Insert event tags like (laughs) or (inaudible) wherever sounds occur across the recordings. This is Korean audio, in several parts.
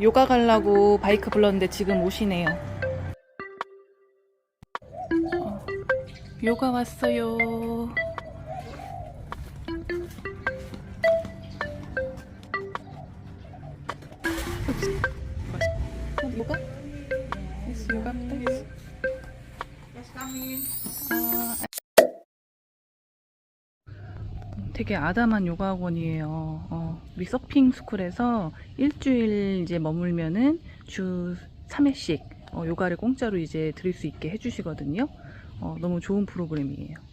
요가 가려고 바이크 불렀는데 지금 오시네요. 어, 요가 왔어요. 어, 요가? 요가 please. 아, 되게 아담한 요가 학원이에요. 어, 우리 서핑 스쿨에서 일주일 이제 머물면은 주 3회씩 어, 요가를 공짜로 이제 들을 수 있게 해주시거든요. 어, 너무 좋은 프로그램이에요.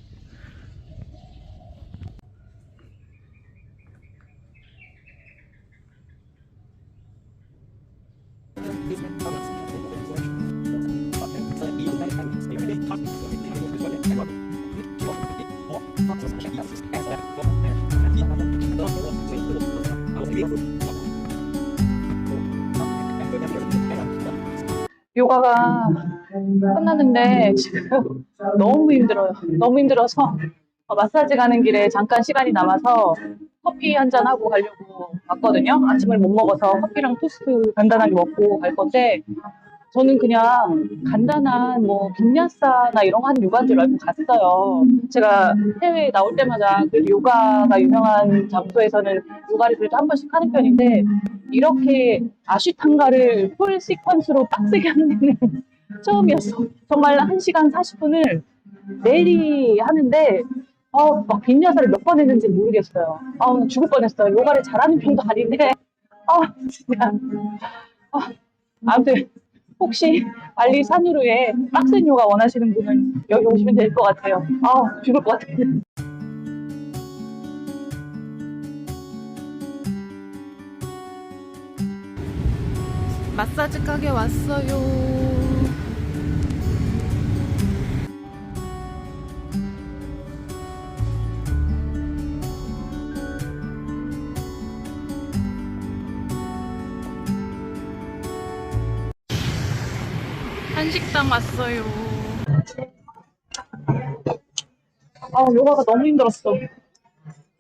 요가가 끝났는데 지금 너무 힘들어요. 너무 힘들어서 어, 마사지 가는 길에 잠깐 시간이 남아서 커피 한 잔 하고 가려고 왔거든요. 아침을 못 먹어서 커피랑 토스트 간단하게 먹고 갈 건데 저는 그냥 간단한 뭐 빈야사나 이런 거 하는 요가인 줄 알고 갔어요. 제가 해외에 나올 때마다 그 요가가 유명한 장소에서는 요가를 그래도 한 번씩 하는 편인데 이렇게 아쉬탄가를 풀 시퀀스로 빡세게 하는 데는 (laughs) 처음이었어. 정말 1시간 40분을 내리 하는데 어, 막 빈야사를 몇 번 했는지 모르겠어요. 아, 나 죽을 뻔했어요. 요가를 잘하는 편도 아닌데 아, 진짜 아, 아무튼 혹시 발리 산후루에 빡센 요가 원하시는 분은 여기 오시면 될 것 같아요. 아, 죽을 것 같아요. 마사지 가게 왔어요. 한식당 왔어요. 아, 요가가 너무 힘들었어.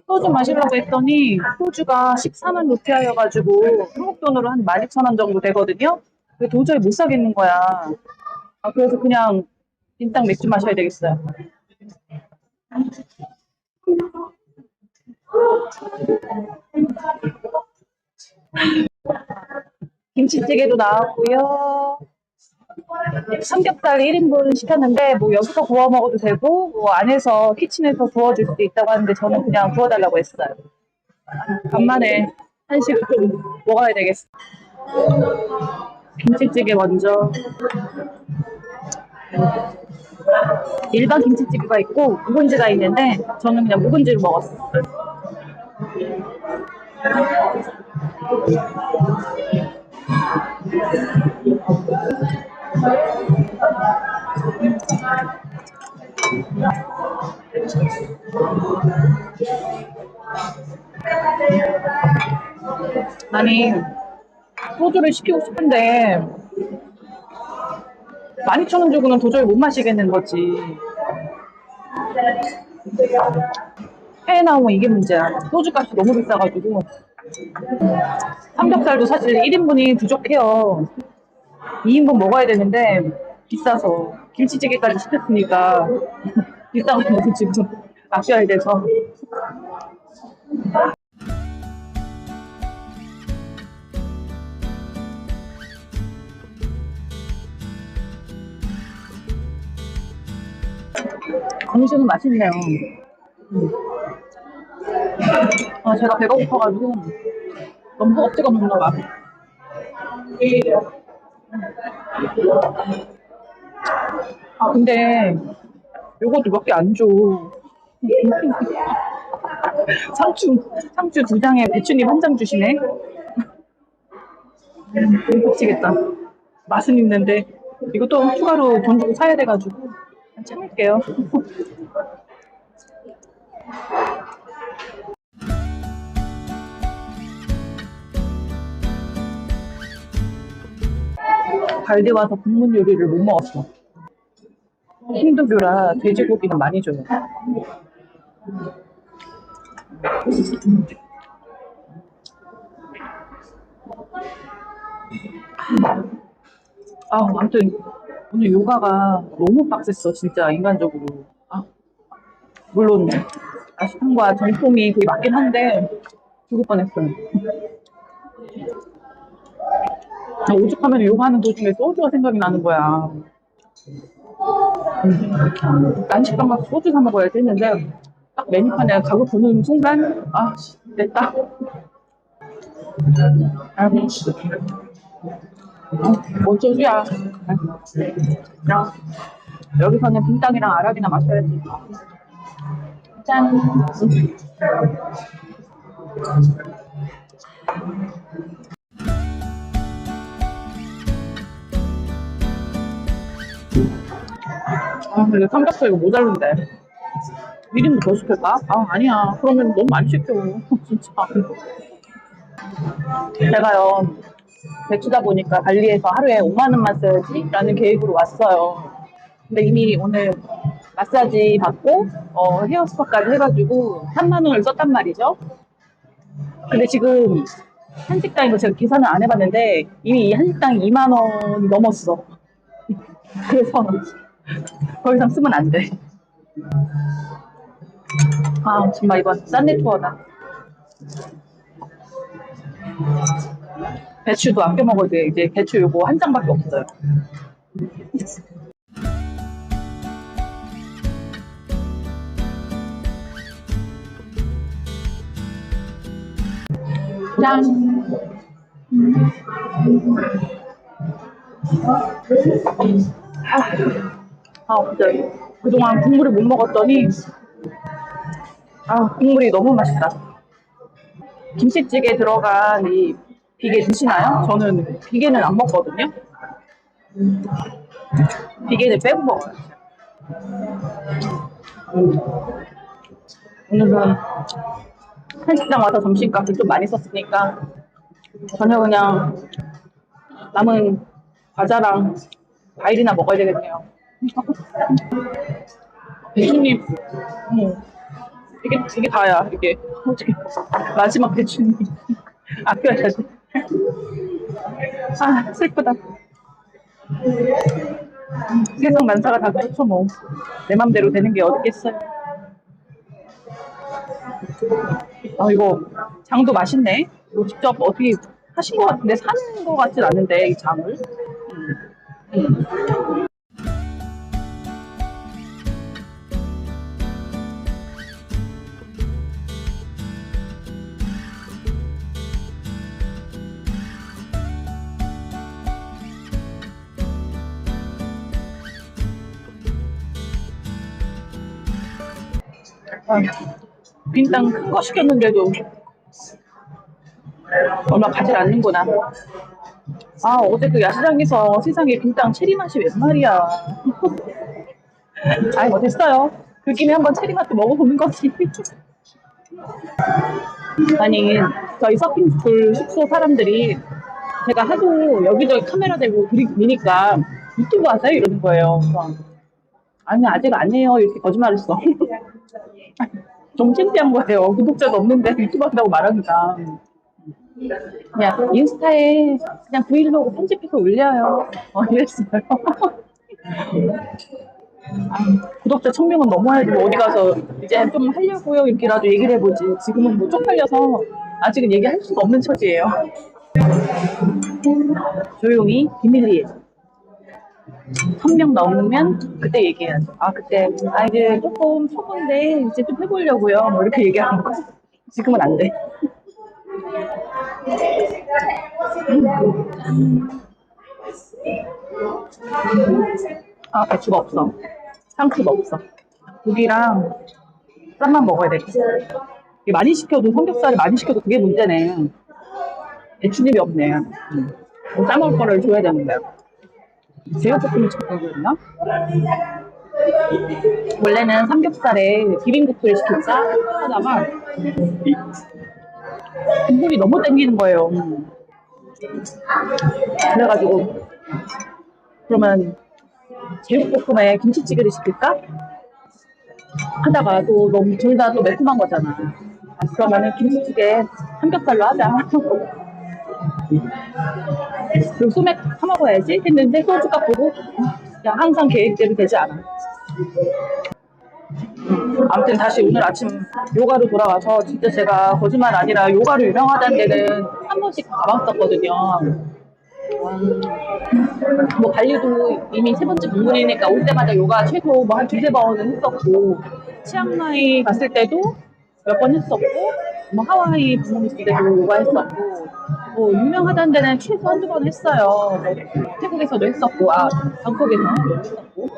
소주 마시려고 했더니 소주가 14만 루피아여가지고 한국 돈으로 한 12,000원 정도 되거든요. 근데 도저히 못 사겠는 거야. 아, 그래서 그냥 인당 맥주 마셔야 되겠어요. 김치찌개도 나왔고요. 삼겹살 1인분 시켰는데 뭐 여기서 구워 먹어도 되고 뭐 안에서 키친에서 구워줄 수도 있다고 하는데 저는 그냥 구워달라고 했어요. 간만에 한식을 좀 먹어야 되겠어. 김치찌개 먼저. 일반 김치찌개가 있고 묵은지가 있는데 저는 그냥 묵은지를 먹었어요. 아니 소주를 시키고 싶은데 12,000원 주고는 도저히 못 마시겠는 거지. 해외 나오면 이게 문제야. 소주값이 너무 비싸가지고. 삼겹살도 사실 1인분이 부족해요. 2인분 먹어야 되는데 비싸서 김치찌개까지 시켰으니까 (laughs) 거 지금 아껴야 돼서 음식은 맛있네요. 음. 아, 제가 배가 고파가지고 너무 허겁지겁 먹나 봐. 아, 근데 요것도 몇 개 안 줘. 상추, 상추 두 장에 배추잎 한 장 주시네. 음, 미치겠다. 맛은 있는데 이것도 추가로 돈 주고 사야 돼가지고 참을게요. 발디 와서 국물 요리를 못 먹었어. 힌두교라 돼지고기는 많이 줘요. 아, 아무튼 오늘 요가가 너무 빡셌어, 진짜 인간적으로. 아, 물론 아시탄과 정통이 그게 맞긴 한데 죽을 뻔했어요. 나 오죽하면 요가하는 도중에 소주가 생각이 나는 거야. 음, 난식당 가서 소주 사 먹어야지 했는데 딱 메뉴판에 가격 보는 순간 아 씨, 됐다. 아이고 어. 그냥 여기서는 빈땅이랑 아락이나 마셔야지. 짠. 아, 근데 삼겹살 이거 모자른데. 1인분 더 시킬까? 아, 아니야. 그러면 너무 많이 시켜. (laughs) 진짜. 제가요, 배추다 보니까 발리에서 하루에 5만 원만 써야지? 라는 계획으로 왔어요. 근데 이미 오늘 마사지 받고, 어, 헤어스파까지 해가지고 3만 원을 썼단 말이죠. 근데 지금 한식당인 거 제가 계산을 안 해봤는데, 이미 이 한식당이 2만 원이 넘었어. (laughs) 그래서 더 이상 쓰면 안 돼. 아, 정말 이번 싼내 투어다. 배추도 아껴 먹어야 돼. 이제 배추 요거 한 장밖에 없어요. 짠! 아, 아, 진짜 그동안 국물을 못 먹었더니 아, 국물이 너무 맛있다. 김치찌개 들어간 이 비계 드시나요? 저는 비계는 안 먹거든요. 비계는 빼고 먹어요. 오늘은 한식당 와서 점심값을 좀 많이 썼으니까 저녁 그냥 남은 과자랑 과일이나 먹어야 되겠네요. 배추님, 어머, 이게 이게 다야 이게 마지막 배추님 아껴야 돼. 아 슬프다. 세상 만사가 다 그렇죠 뭐. 내 맘대로 되는 게 어딨겠어요. 아 이거 장도 맛있네. 이거 직접 어떻게 하신 것 같은데 사는 것 같진 않은데 이 장을. 음. 아, 빈땅 큰 거 시켰는데도 얼마 가지 않는구나. 아, 어제 그 야시장에서 세상에 빈땅 체리 맛이 웬 말이야. (laughs) 아이, 뭐 됐어요. 그 김에 한번 체리 맛도 먹어보는 거지. (laughs) 아니, 저희 서핑스쿨 숙소 사람들이 제가 하도 여기저기 카메라 대고 그리니까 유튜브 하세요? 이러는 거예요. 그래서 아니, 아직 안 해요. 이렇게 거짓말 했어. (laughs) 좀 창피한 거예요. 구독자도 없는데 유튜브 한다고 말하니까. 그냥 인스타에 그냥 브이로그 편집해서 올려요. 어, 이랬어요. 아, (laughs) 구독자 1000명은 넘어야지 뭐 어디 가서 이제 좀 하려고요 이렇게라도 얘기를 해보지 지금은 뭐 쪽팔려서 아직은 얘기할 수가 없는 처지예요 조용히 비밀리에 1000명 넘으면 그때 얘기해야죠. 아 그때 아 이제 조금 초보인데 이제 좀 해보려고요. 뭐 이렇게 얘기하는 거. 지금은 안 돼. 아 배추가 없어. 상추가 없어. 고기랑 쌈만 먹어야 돼. 많이 시켜도 삼겹살을 많이 시켜도 그게 문제네. 배추잎이 없네. 음. 뭐 싸먹을 거를 줘야 되는데 제육볶음을 시켰거든요 원래는 삼겹살에 비빔국수를 시킬까 하다가 국물이 너무 땡기는 거예요 음. 그래가지고 그러면 제육볶음에 김치찌개를 시킬까? 하다가 또 너무 둘 다 또 매콤한 거잖아. 아, 그러면은 김치찌개 삼겹살로 하자. (laughs) 그리고 소맥 사 먹어야지 했는데 소주값 보고 그냥 항상 계획대로 되지 않아. 음, 아무튼 다시 오늘 아침 요가로 돌아와서 진짜 제가 거짓말 아니라 요가로 유명하다는 데는 한 번씩 가봤었거든요. 음, 뭐 발리도 이미 세 번째 방문이니까 올 때마다 요가 최소 뭐 한 두세 번은 했었고 치앙마이 갔을 때도 몇 번 했었고 뭐 하와이 방문했을 때도 요가 했었고 뭐 유명하다는 데는 최소 한두 번 했어요. 뭐 태국에서도 했었고 아 방콕에서 했었고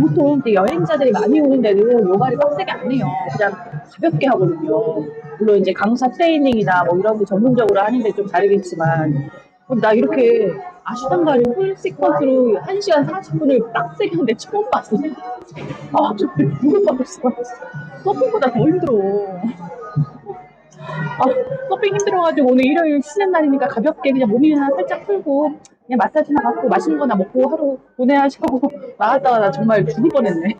보통 여행자들이 많이 오는 데는 요가를 빡세게 안 해요. 그냥 가볍게 하거든요. 물론 이제 강사 트레이닝이나 뭐 이런 거 전문적으로 하는 데 좀 다르겠지만 어, 나 이렇게 아시단가를 풀 시퀀스로 1시간 40분을 빡세게 하는데 처음 봤어. 아, 정말 죽을 뻔했어. 서핑보다 더 힘들어. 아, 서핑 힘들어가지고 오늘 일요일 쉬는 날이니까 가볍게 그냥 몸이나 살짝 풀고 그냥 마사지나 받고 맛있는 거나 먹고 하루 보내야시고 (laughs) 나갔다가 나 정말 죽을 뻔했네.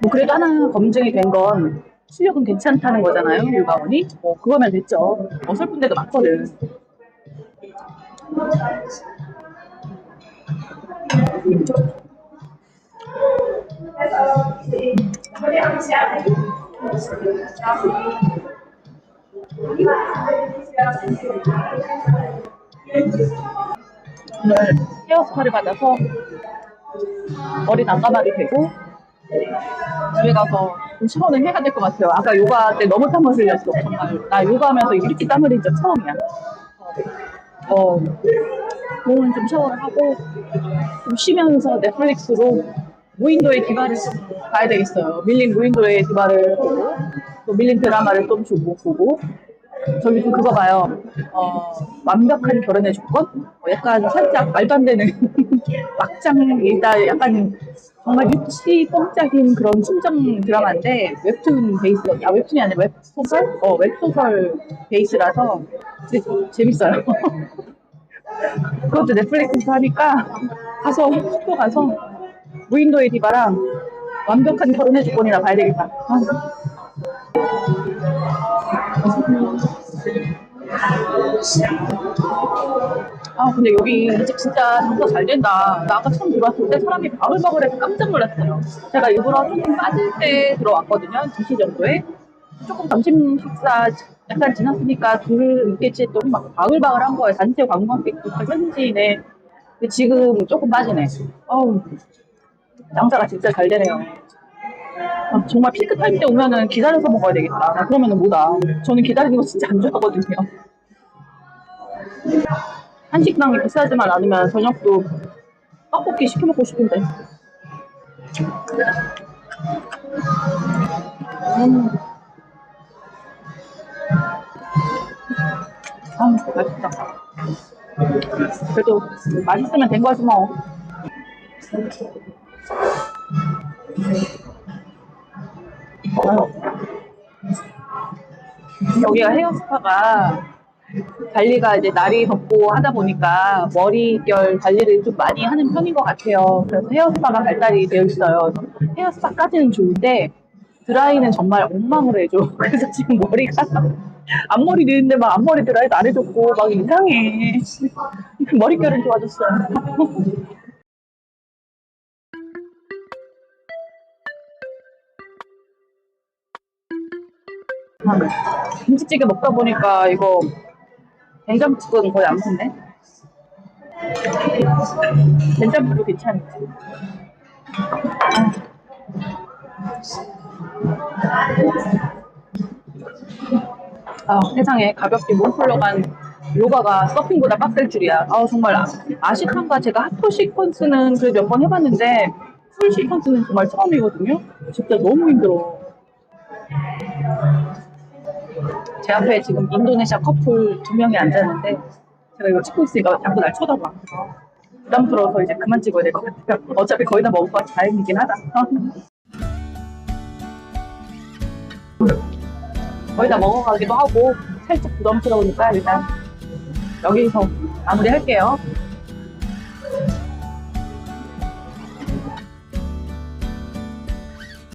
뭐 그래도 하나 검증이 된 건 실력은 괜찮다는 거잖아요, 육아원이. 뭐 그거면 됐죠. 어설픈 데도 많거든. 오늘 헤어 스파를 받아서 머리 난감하게 되고 집에 가서 좀 샤워는 해야 될것 같아요. 아까 요가 때 너무 땀을 흘렸어. 정말 나 요가하면서 이렇게 땀 흘린 적 처음이야. 어, 몸은 좀 샤워를 하고 좀 쉬면서 넷플릭스로 무인도의 디바를 좀 봐야 되겠어요. 밀린 무인도의 디바를 보고 또 밀린 드라마를 좀 주고 보고 저기 좀 그거 봐요. 어, 완벽한 결혼의 조건? 어, 약간 살짝 말도 안 되는 (laughs) 막장이다 약간 정말 유치 뻥짝인 그런 순정 드라마인데 웹툰 베이스, 아 웹툰이 아니라 웹소설? 어 웹소설 베이스라서 재밌어요. (laughs) 그것도 넷플릭스에서 하니까 가서 숙소 가서 무인도 의 디바랑 완벽한 결혼의 조건이나 봐야 되겠다. 아. 아 근데 여기 이 집 진짜 장사 잘 된다. 나 아까 처음 들어왔을 때 사람이 바글바글해서 깜짝 놀랐어요. 제가 일부러 조금 빠질 때 들어왔거든요. 2시 정도에. 조금 점심 식사 약간 지났으니까 줄 있겠지 했더니 막 바글바글한 거예요. 단체 관광객도 다 현지인에. 근데 지금 조금 빠지네. 어우, 장사가 진짜 잘 되네요. 아, 정말 피크 타임 때 오면은 기다려서 먹어야 되겠다. 나 그러면은 뭐다. 저는 기다리는 거 진짜 안 좋아하거든요. 한식당이 비싸지만 않으면 저녁도 떡볶이 시켜 먹고 싶은데. 음. 아, 맛있다. 그래도 맛있으면 된 거지 뭐. 아유. 여기가 헤어 스파가 관리가 이제 날이 덥고 하다 보니까 머리결 관리를 좀 많이 하는 편인 것 같아요. 그래서 헤어스파가 발달이 되어 있어요. 헤어스파까지는 좋은데 드라이는 정말 엉망으로 해줘. (laughs) 그래서 지금 머리가 앞머리 되는데 막 앞머리 드라이도 안 해줬고 막 이상해. (laughs) 머릿결은 좋아졌어요. 김치찌개 먹다 보니까 이거 된장국은 거의 안 먹네. 된장국도 괜찮지. 아, 세상에 가볍게 몸 풀러 간 요가가 서핑보다 빡셀 줄이야. 아 정말 아, 아시탄과 제가 핫토 시퀀스는 그래도 몇 번 해봤는데 풀 시퀀스는 정말 처음이거든요. 진짜 너무 힘들어. 제 앞에 지금 인도네시아 커플 두 명이 앉았는데 제가 이거 찍고 있으니까 자꾸 날 쳐다봐. 부담스러워서 이제 그만 찍어야 될 것 같아요. (laughs) 어차피 거의 다 먹을 거라 다행이긴 하다. (laughs) 거의 다 먹어가기도 하고 살짝 부담스러우니까 일단 여기서 마무리 할게요.